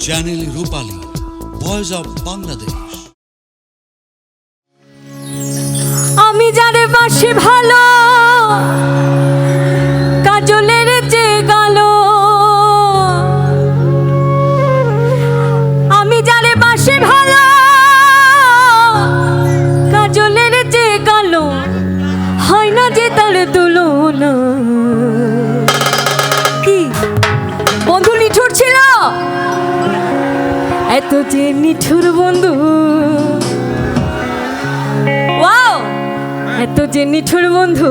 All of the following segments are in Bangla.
Channel Rupali voice of Bangladesh আমি যারে বাসি ভালো তো যে নিঠুর বন্ধু। ওয়াও! এত যে নিঠুর বন্ধু।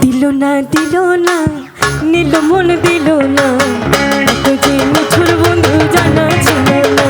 দিল না দিল না, নীল মন দিল না। এত যে নিঠুর বন্ধু, জানা ছিল না।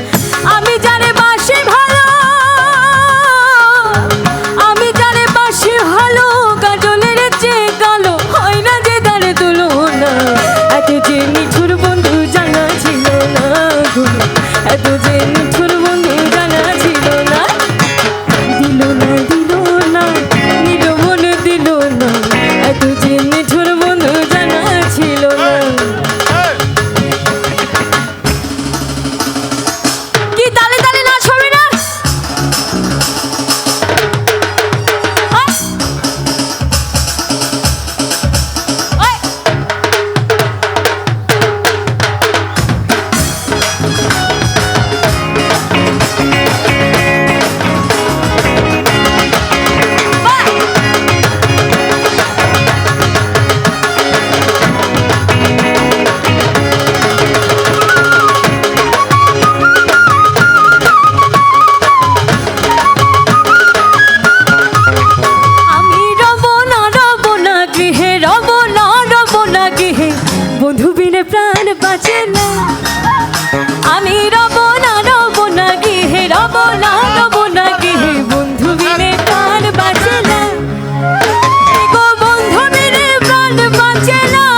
চেনা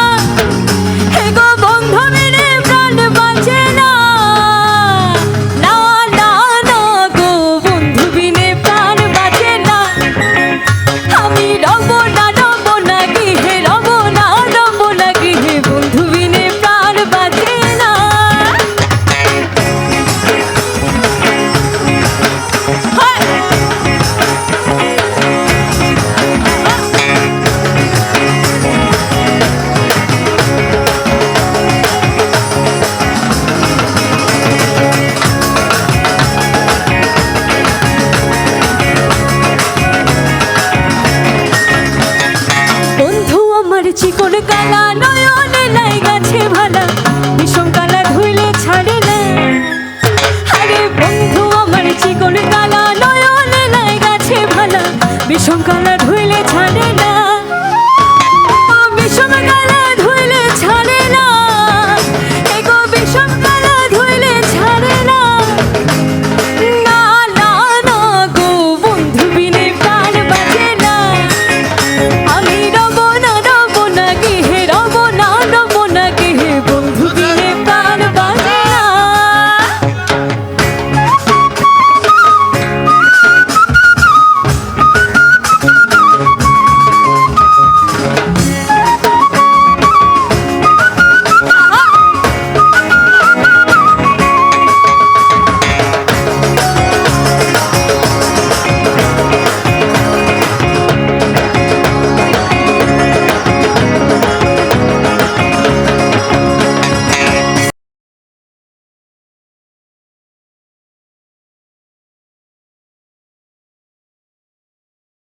চিকন কালান